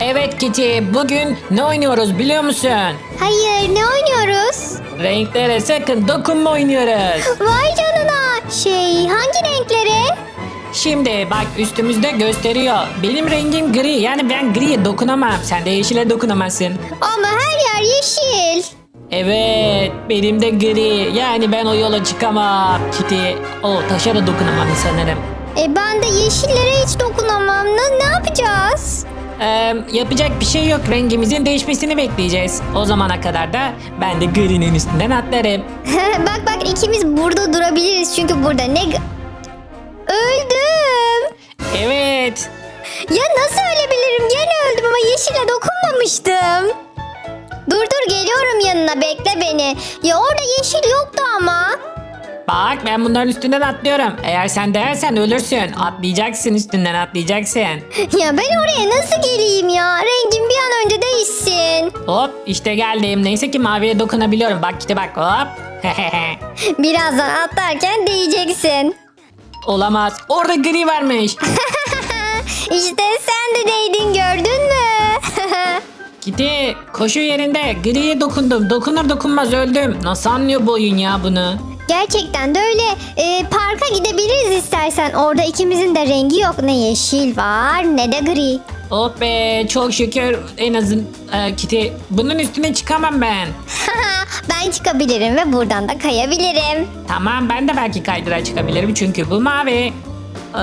Evet Kitty, bugün ne oynuyoruz biliyor musun? Hayır ne oynuyoruz? Renklere sakın dokunma oynuyoruz. Vay canına. Şey hangi renklere? Şimdi bak üstümüzde gösteriyor. Benim rengim gri yani ben griye dokunamam. Sen de yeşile dokunamazsın. Ama her yer yeşil. Evet benim de gri yani ben o yola çıkamam. Kitty o taşa da dokunamam sanırım. E ben de yeşillere hiç dokunamam. Ne, ne yapacağız? Ee, yapacak bir şey yok rengimizin değişmesini bekleyeceğiz. O zamana kadar da ben de gri'nin üstünden atlarım. bak bak ikimiz burada durabiliriz çünkü burada ne... Öldüm. Evet Ya nasıl ölebilirim? Gene öldüm ama yeşile dokunmamıştım. Dur dur geliyorum yanına bekle beni. Ya orada yeşil yoktu ama. Bak ben bunların üstünden atlıyorum. Eğer sen değersen ölürsün. Atlayacaksın üstünden atlayacaksın. Ya ben oraya nasıl geleyim ya? Rengim bir an önce değişsin. Hop işte geldim. Neyse ki maviye dokunabiliyorum. Bak işte bak hop. Birazdan atlarken değeceksin. Olamaz. Orada gri varmış. işte sen de değdin gördün mü? Kitty koşu yerinde griye dokundum. Dokunur dokunmaz öldüm. Nasıl anlıyor bu oyun ya bunu? Gerçekten de öyle. Ee, parka gidebiliriz istersen. Orada ikimizin de rengi yok. Ne yeşil var ne de gri. Oh be çok şükür en azın e, Kitty bunun üstüne çıkamam ben. ben çıkabilirim ve buradan da kayabilirim. Tamam ben de belki kaydıra çıkabilirim çünkü bu mavi. Ee,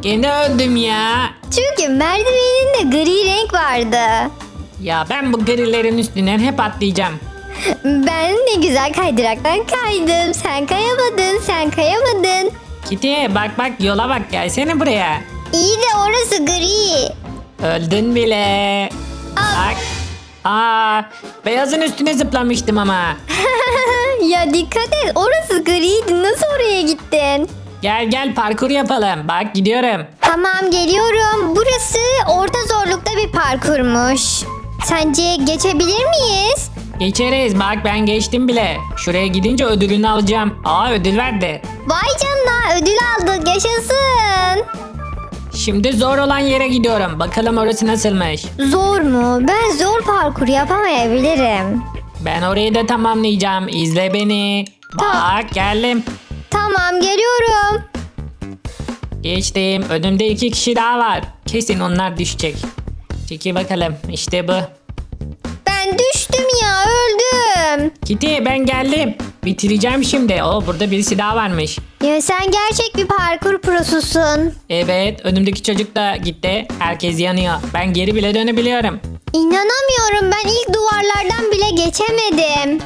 gene öldüm ya. Çünkü merdiveninde gri renk vardı. Ya ben bu grilerin üstünden hep atlayacağım. Ben ne güzel kaydıraktan kaydım. Sen kayamadın, sen kayamadın. Kitty bak bak yola bak gelsene buraya. İyi de orası gri. Öldün bile. Bak. Aa, beyazın üstüne zıplamıştım ama. ya dikkat et, orası griydi. Nasıl oraya gittin? Gel gel parkur yapalım. Bak gidiyorum. Tamam geliyorum. Burası orta zorlukta bir parkurmuş. Sence geçebilir miyiz? Geçeriz. Bak ben geçtim bile. Şuraya gidince ödülünü alacağım. Aa ödül verdi. Vay canına ödül aldık yaşasın. Şimdi zor olan yere gidiyorum. Bakalım orası nasılmış. Zor mu? Ben zor parkur yapamayabilirim. Ben orayı da tamamlayacağım. İzle beni. Bak geldim. Tamam geliyorum. Geçtim. Önümde iki kişi daha var. Kesin onlar düşecek. Çeki bakalım. İşte bu. Ben düştüm ya öldüm. Kitty ben geldim. Bitireceğim şimdi. O burada birisi daha varmış. Ya sen gerçek bir parkur prosusun. Evet önümdeki çocuk da gitti. Herkes yanıyor. Ben geri bile dönebiliyorum. İnanamıyorum ben ilk duvarlardan bile geçemedim.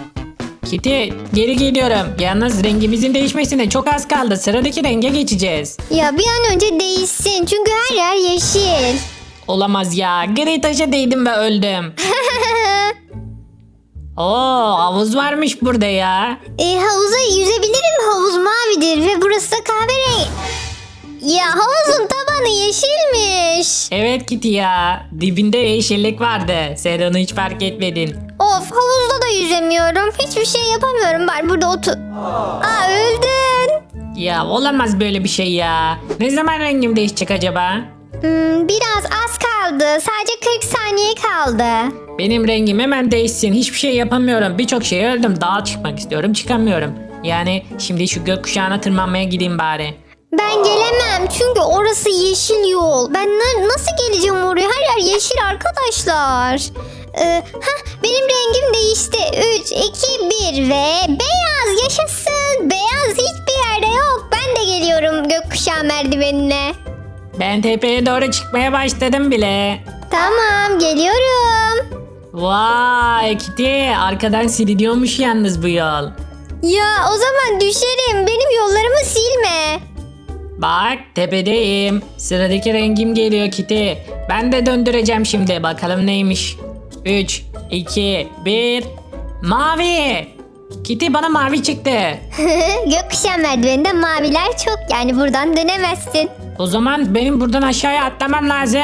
Kitty geri geliyorum. Yalnız rengimizin değişmesine çok az kaldı. Sıradaki renge geçeceğiz. Ya bir an önce değişsin çünkü her yer yeşil. Olamaz ya. Gri taşa değdim ve öldüm. Oo havuz varmış burada ya. E, havuza yüzebilirim havuz mavidir ve burası da kahverengi. Ya havuzun tabanı yeşilmiş. Evet Kitty ya. Dibinde yeşillik vardı. Sen onu hiç fark etmedin. Of havuzda da yüzemiyorum. Hiçbir şey yapamıyorum bari burada otur. Aa öldün. Ya olamaz böyle bir şey ya. Ne zaman rengim değişecek acaba? Hmm, biraz az kaldı. Sadece 40 saniye kaldı. Benim rengim hemen değişsin. Hiçbir şey yapamıyorum. Birçok şey öldüm. Dağa çıkmak istiyorum. Çıkamıyorum. Yani şimdi şu gökkuşağına tırmanmaya gideyim bari. Ben gelemem çünkü orası yeşil yol. Ben na- nasıl geleceğim oraya? Her yer yeşil arkadaşlar. Ee, hah, benim rengim değişti. 3, 2, 1 ve beyaz yaşasın. Beyaz hiçbir yerde yok. Ben de geliyorum gökkuşağı merdivenine. Ben tepeye doğru çıkmaya başladım bile. Tamam geliyorum. Vay Kitty arkadan siliniyormuş yalnız bu yol. Ya o zaman düşerim. Benim yollarımı silme. Bak tepedeyim. Sıradaki rengim geliyor Kitty. Ben de döndüreceğim şimdi. Bakalım neymiş. 3, 2, 1. Mavi. Kitty bana mavi çıktı. Gökkuşağı merdiveninde maviler çok. Yani buradan dönemezsin. O zaman benim buradan aşağıya atlamam lazım.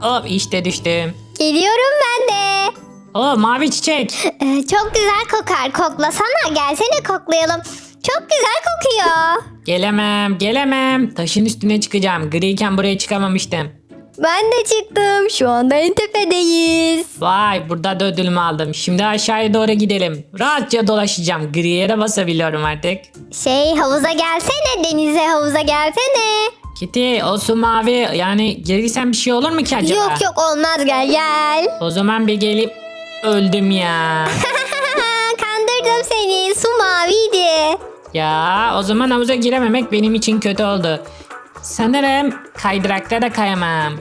Hop işte düştüm. Geliyorum ben de. O mavi çiçek. Ee, çok güzel kokar. Koklasana. Gelsene koklayalım. Çok güzel kokuyor. Gelemem, gelemem. Taşın üstüne çıkacağım. Griyken buraya çıkamamıştım. Ben de çıktım. Şu anda en tepedeyiz. Vay burada da ödülümü aldım. Şimdi aşağıya doğru gidelim. Rahatça dolaşacağım. Gri yere basabiliyorum artık. Şey havuza gelsene denize havuza gelsene. Kitty o su mavi yani gelirsen bir şey olur mu ki acaba? Yok yok olmaz gel gel. O zaman bir gelip öldüm ya. Kandırdım seni su maviydi. ya o zaman havuza girememek benim için kötü oldu. Sanırım kaydırakta da kayamam.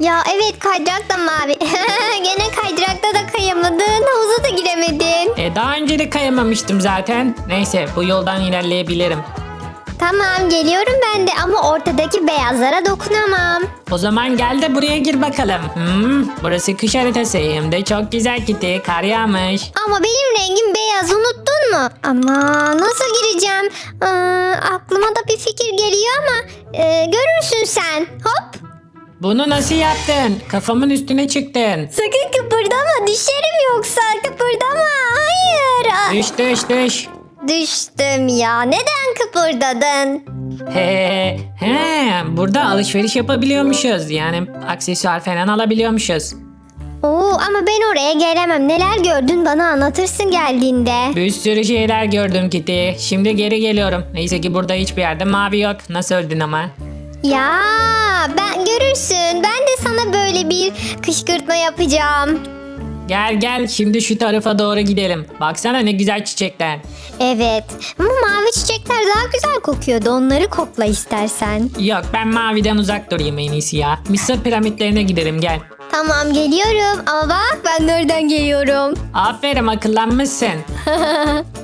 Ya evet kaydırak da mavi. Gene kaydırakta da kayamadın havuza da giremedin. E daha önce de kayamamıştım zaten. Neyse bu yoldan ilerleyebilirim. Tamam geliyorum ben de ama ortadaki beyazlara dokunamam. O zaman gel de buraya gir bakalım. Hmm, burası kış haritası hem de çok güzel Kitty. Kar yağmış. Ama benim rengim beyaz unuttun mu? Ama nasıl gireceğim? Aa, aklıma da bir fikir geliyor ama e, görürsün sen. Hop. Bunu nasıl yaptın? Kafamın üstüne çıktın. Sakın kıpırdama düşerim yoksa kıpırdama. Hayır. Aa, Düş düş düş. Düştüm ya. Neden kıpırdadın? He, he, burada alışveriş yapabiliyormuşuz. Yani aksesuar falan alabiliyormuşuz. Oo ama ben oraya gelemem. Neler gördün bana anlatırsın geldiğinde. Bir sürü şeyler gördüm Kitty. Şimdi geri geliyorum. Neyse ki burada hiçbir yerde mavi yok. Nasıl öldün ama? Ya ben görürsün. Ben de sana böyle bir kışkırtma yapacağım. Gel gel şimdi şu tarafa doğru gidelim. Baksana ne güzel çiçekler. Evet. Ama mavi çiçekler daha güzel kokuyordu. Onları kokla istersen. Yok ben maviden uzak durayım en iyisi ya. Mısır piramitlerine gidelim gel. Tamam geliyorum. Ama bak ben nereden geliyorum. Aferin akıllanmışsın.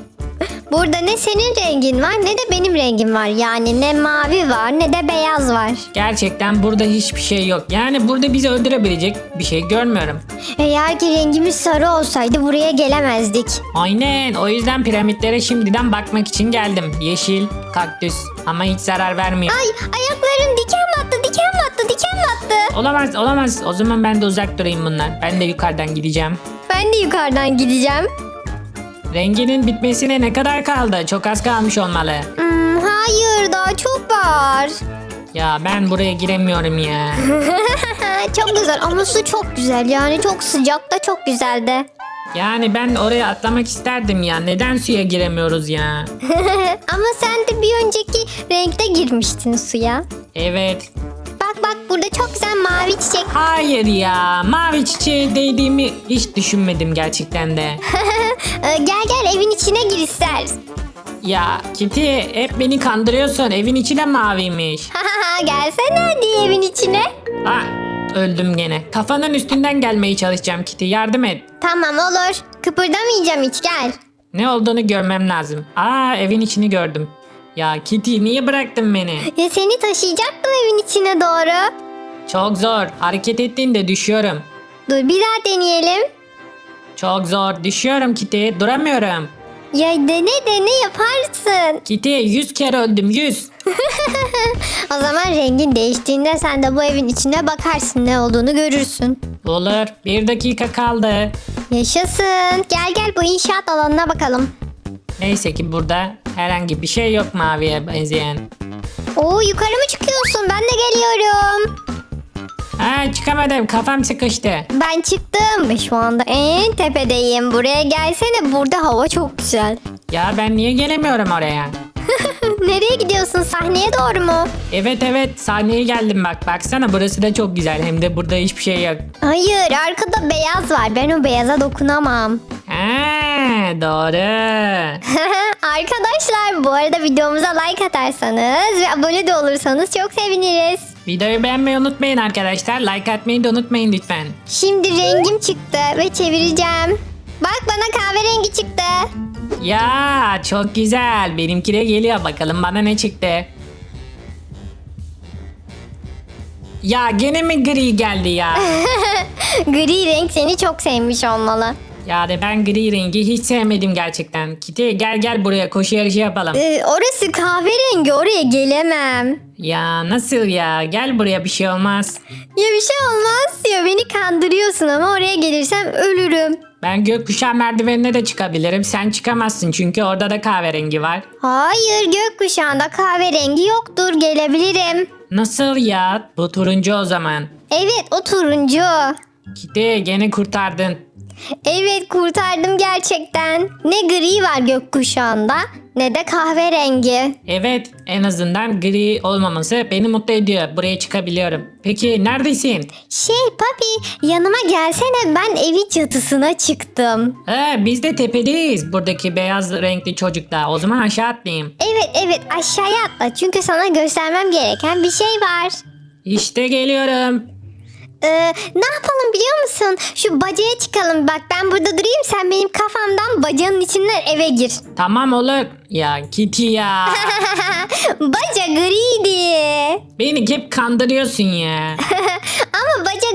Burada ne senin rengin var ne de benim rengim var. Yani ne mavi var ne de beyaz var. Gerçekten burada hiçbir şey yok. Yani burada bizi öldürebilecek bir şey görmüyorum. Eğer ki rengimiz sarı olsaydı buraya gelemezdik. Aynen o yüzden piramitlere şimdiden bakmak için geldim. Yeşil, kaktüs ama hiç zarar vermiyor. Ay ayaklarım diken battı diken battı diken battı. Olamaz olamaz o zaman ben de uzak durayım bundan. Ben de yukarıdan gideceğim. Ben de yukarıdan gideceğim. Renginin bitmesine ne kadar kaldı? Çok az kalmış olmalı. Hmm, hayır daha çok var. Ya ben buraya giremiyorum ya. çok güzel ama su çok güzel yani çok sıcak da çok güzeldi. Yani ben oraya atlamak isterdim ya. Neden suya giremiyoruz ya? ama sen de bir önceki renkte girmiştin suya. Evet. Çok güzel mavi çiçek. Hayır ya. Mavi çiçeğe değdiğimi hiç düşünmedim gerçekten de. Ee, gel gel evin içine gir ister. Ya Kitty hep beni kandırıyorsun. Evin içi de maviymiş. Gelsene hadi evin içine. Ah öldüm gene. Kafanın üstünden gelmeye çalışacağım Kitty. Yardım et. Tamam olur. Kıpırdamayacağım hiç gel. Ne olduğunu görmem lazım. Aa evin içini gördüm. Ya Kitty niye bıraktın beni? Ya seni taşıyacaktım evin içine doğru. Çok zor. Hareket ettiğinde düşüyorum. Dur bir daha deneyelim. Çok zor. Düşüyorum Kitty. Duramıyorum. Ya dene dene yaparsın. Kitty 100 kere öldüm 100. O zaman rengin değiştiğinde sen de bu evin içine bakarsın ne olduğunu görürsün. Olur. Bir dakika kaldı. Yaşasın. Gel gel bu inşaat alanına bakalım. Neyse ki burada herhangi bir şey yok maviye benzeyen. Oo yukarı mı çıkıyorsun? Ben de geliyorum. Aa çıkamadım. Kafam sıkıştı. Ben çıktım şu anda en tepedeyim. Buraya gelsene burada hava çok güzel. Ya ben niye gelemiyorum oraya? Nereye gidiyorsun? Sahneye doğru mu? Evet evet sahneye geldim bak. Baksana burası da çok güzel. Hem de burada hiçbir şey yok. Hayır arkada beyaz var. Ben o beyaza dokunamam. Ha, doğru. Arkadaşlar bu arada videomuza like atarsanız ve abone de olursanız çok seviniriz. Videoyu beğenmeyi unutmayın arkadaşlar. Like atmayı da unutmayın lütfen. Şimdi rengim çıktı ve çevireceğim. Bak bana kahverengi çıktı. Ya çok güzel. Benimki de geliyor. Bakalım bana ne çıktı. Ya gene mi gri geldi ya? Gri renk seni çok sevmiş olmalı. Yani ben gri rengi hiç sevmedim gerçekten. Kitty gel gel buraya koşu yarışı yapalım. Ee, orası kahverengi oraya gelemem. Ya nasıl ya? Gel buraya bir şey olmaz. Ya bir şey olmaz ya beni kandırıyorsun ama oraya gelirsem ölürüm. Ben gökkuşağı merdivenine de çıkabilirim. Sen çıkamazsın çünkü orada da kahverengi var. Hayır gökkuşağında kahverengi yoktur gelebilirim. Nasıl ya? Bu turuncu o zaman. Evet o turuncu. Kitty gene kurtardın. Evet kurtardım gerçekten. Ne gri var gökkuşağında ne de kahverengi. Evet en azından gri olmaması beni mutlu ediyor. Buraya çıkabiliyorum. Peki neredesin? Şey papi yanıma gelsene ben evin çatısına çıktım. Ha, biz de tepedeyiz. Buradaki beyaz renkli çocuklar. O zaman aşağı atlayayım. Evet evet aşağıya atla çünkü sana göstermem gereken bir şey var. İşte geliyorum. Ee, ne yapalım biliyor musun? Şu bacaya çıkalım. Bak ben burada durayım sen benim kafamdan bacanın içinden eve gir. Tamam olur. Ya Kitty ya. Baca griydi. Beni hep kandırıyorsun ya.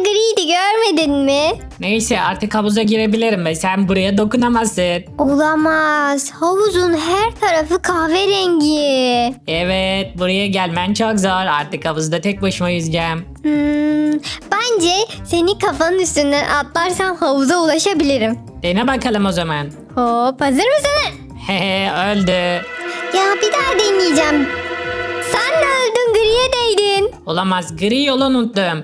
Griydi görmedin mi? Neyse artık havuza girebilirim ve sen buraya dokunamazsın. Olamaz. Havuzun her tarafı kahverengi. Evet buraya gelmen çok zor. Artık havuzda tek başıma yüzeceğim. Hmm, bence senin kafanın üstünden atlarsam havuza ulaşabilirim. Dene bakalım o zaman. Hop hazır mısın? Hehe öldü. Ya bir daha deneyeceğim. Sen de öldün griye değdin. Olamaz gri yolu unuttum.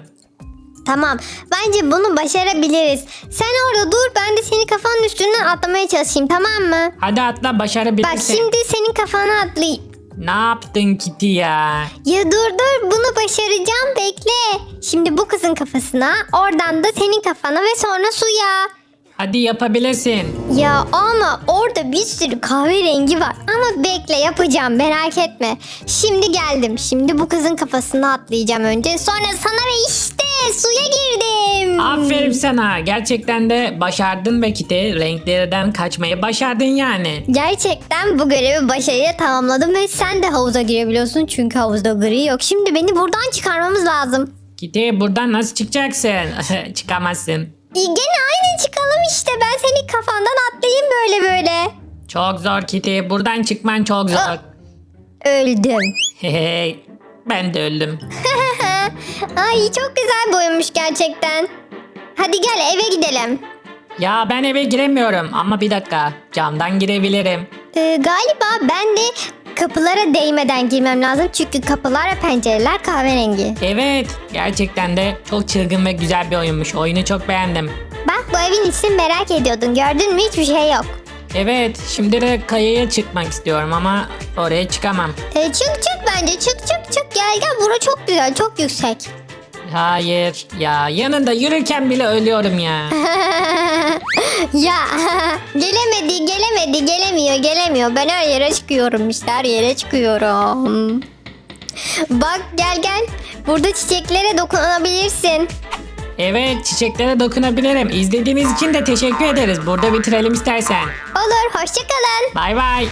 Tamam bence bunu başarabiliriz. Sen orada dur ben de senin kafanın üstünden atlamaya çalışayım tamam mı? Hadi atla başarabilirsin. Bak şimdi senin kafana atlayayım. Ne yaptın Kitty ya? Ya dur dur bunu başaracağım bekle. Şimdi bu kızın kafasına oradan da senin kafana ve sonra suya. Hadi yapabilirsin. Ya ama orada bir sürü kahverengi var. Ama bekle yapacağım merak etme. Şimdi geldim. Şimdi bu kızın kafasına atlayacağım önce. Sonra sana ve işte suya girdim. Aferin sana. Gerçekten de başardın be Kitty. Renklerden kaçmayı başardın yani. Gerçekten bu görevi başarıyla tamamladım ve sen de havuza girebiliyorsun. Çünkü havuzda gri yok. Şimdi beni buradan çıkarmamız lazım. Kitty buradan nasıl çıkacaksın? Çıkamazsın. Gene aynı çıkalım işte. Ben senin kafandan atlayayım böyle böyle. Çok zor Kitty. Buradan çıkman çok zor. Öldüm. Hey, ben de öldüm. Ay çok güzel boyamış gerçekten. Hadi gel eve gidelim. Ya ben eve giremiyorum ama bir dakika. Camdan girebilirim. Ee, galiba ben de kapılara değmeden girmem lazım. Çünkü kapılar ve pencereler kahverengi. Evet, gerçekten de çok çılgın ve güzel bir oyunmuş. Oyunu çok beğendim. Bak bu evin içini merak ediyordun. Gördün mü hiçbir şey yok. Evet, şimdi de kayaya çıkmak istiyorum ama oraya çıkamam. Ee, çık çık bence çık çık çık gel gel. Bura çok güzel çok yüksek. Hayır, ya yanında yürürken bile ölüyorum ya. ya gelemedi gelemedi gelemiyor gelemiyor. Ben her yere çıkıyorum işte her yere çıkıyorum. Bak gel gel. Burada çiçeklere dokunabilirsin. Evet, çiçeklere dokunabilirim. İzlediğiniz için de teşekkür ederiz. Burada bitirelim istersen. Olur hoşçakalın. Bay bay.